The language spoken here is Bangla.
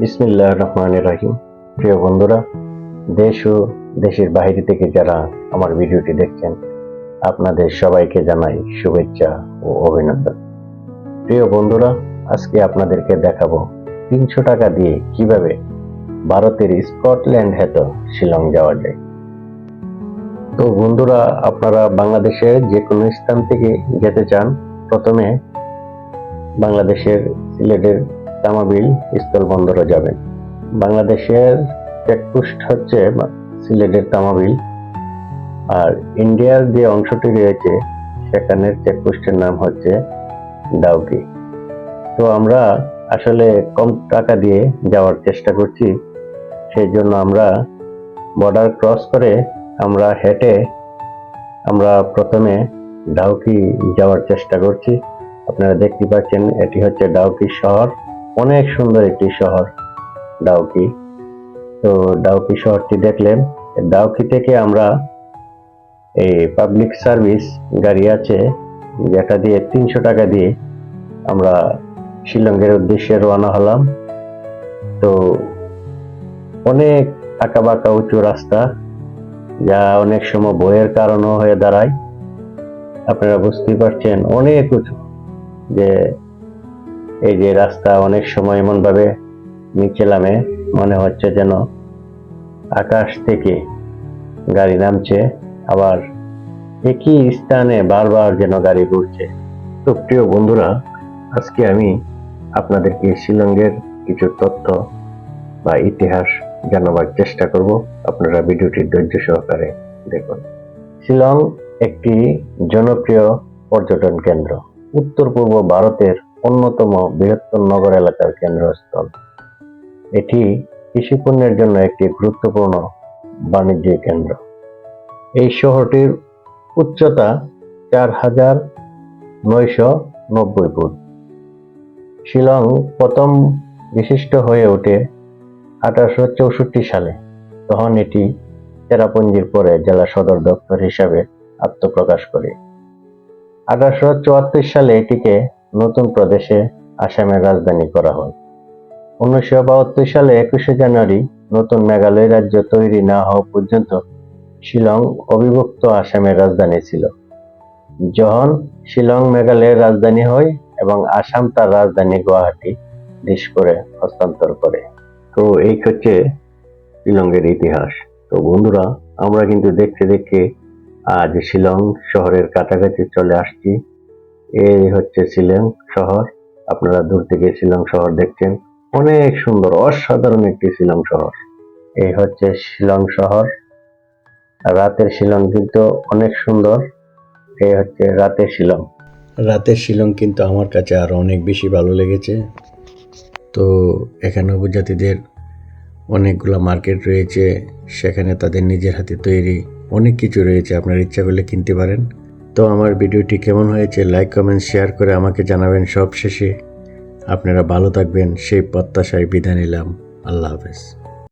বিসমিল্লাহ রহমান রাহিম। প্রিয় বন্ধুরা, দেশ ও দেশের বাইরে থেকে যারা আমার ভিডিওটি দেখছেন, আপনাদের সবাইকে জানাই শুভেচ্ছা ও অভিনন্দন। প্রিয় বন্ধুরা, আজকে আপনাদেরকে দেখাবো তিনশো টাকা দিয়ে কীভাবে ভারতের স্কটল্যান্ড হেত শিলং যাওয়া যায়। তো বন্ধুরা, আপনারা বাংলাদেশের যে কোনো স্থান থেকে যেতে চান, প্রথমে বাংলাদেশের সিলেটের তামাবিল স্থল বন্দরে যাবেন। বাংলাদেশের চেকপোস্ট হচ্ছে সিলেটের তামাবিল। আর ইন্ডিয়ার যে অংশটি রয়েছে সেখানের চেকপোস্টের নাম হচ্ছে ডাউকি তো আমরা আসলে কম টাকা দিয়ে যাওয়ার চেষ্টা করছি। সেই জন্য আমরা বর্ডার ক্রস করে আমরা হেঁটে আমরা প্রথমে ডাউকি যাওয়ার চেষ্টা করছি। আপনারা দেখতে পাচ্ছেন, এটি হচ্ছে ডাউকি শহর। অনেক সুন্দর একটি শহর, ডাউকি। তো ডাউকি শহরটি দেখলেন, ডাউকি থেকে আমরা এই পাবলিক সার্ভিস গাড়ি আছে, যেটা দিয়ে তিনশো টাকা দিয়ে আমরা শিলংয়ের উদ্দেশ্যে রওনা হলাম। তো অনেক আঁকা বাঁকা উঁচু রাস্তা, যা অনেক সময় বইয়ের কারণও হয়ে দাঁড়ায়। আপনারা বুঝতেই পারছেন, অনেক উঁচু। যে এই যে রাস্তা অনেক সময় এমন ভাবে নিচে নামে মনে হচ্ছে যেন আকাশ থেকে গাড়ি নামছে, আবার একই স্থানে বারবার যেন গাড়ি ঘুরছে। তো প্রিয় বন্ধুরা, আজকে আমি আপনাদেরকে শিলংয়ের কিছু তথ্য বা ইতিহাস জানাবার চেষ্টা করব। আপনারা ভিডিওটি ধৈর্য সহকারে দেখুন। শিলং একটি জনপ্রিয় পর্যটন কেন্দ্র। উত্তর পূর্ব ভারতের অন্যতম বৃহত্তম নগর এলাকার কেন্দ্রস্থল। এটি কৃষিপণ্যের জন্য একটি গুরুত্বপূর্ণ বাণিজ্যিক কেন্দ্র। এই শহরটির উচ্চতা চার হাজার নয়শো নব্বই ফুট। শিলং প্রথম বিশিষ্ট হয়ে ওঠে আঠারোশো চৌষট্টি সালে। তখন এটি চেরাপুঞ্জির পরে জেলা সদর দপ্তর হিসাবে আত্মপ্রকাশ করে। আঠারোশো চুয়াত্তর সালে এটিকে নতুন প্রদেশে আসামের রাজধানী করা হয়। উনিশশো বাহাত্তর সালে একুশে জানুয়ারি নতুন মেঘালয় রাজ্য তৈরি না হওয়া পর্যন্ত শিলং অবিভক্ত আসামের রাজধানী ছিল। যখন শিলং মেঘালয়ের রাজধানী হয় এবং আসাম তার রাজধানী গুয়াহাটি দেশ করে হস্তান্তর করে। তো এই হচ্ছে শিলংয়ের ইতিহাস। তো বন্ধুরা, আমরা কিন্তু দেখতে দেখতে আজ শিলং শহরের কাছাকাছি চলে আসছি। এই হচ্ছে শিলং শহর। আপনারা দূর থেকে শিলং শহর দেখছেন। অনেক সুন্দর, অসাধারণ একটি শিলং শহর। এই হচ্ছে শিলং শহর। রাতের শিলং কিন্তু অনেক সুন্দর। এই হচ্ছে রাতের শিলং। রাতের শিলং কিন্তু আমার কাছে আরও অনেক বেশি ভালো লেগেছে। তো এখানে উপজাতিদের অনেকগুলো মার্কেট রয়েছে। সেখানে তাদের নিজের হাতে তৈরি অনেক কিছু রয়েছে। আপনার ইচ্ছা করলে কিনতে পারেন। তো আমার ভিডিওটি কেমন হয়েছে লাইক কমেন্ট শেয়ার করে আমাকে জানাবেন সবশেষে। আপনারা ভালো থাকবেন, সেই প্রত্যাশায় বিদায় নিলাম। আল্লাহ হাফেজ।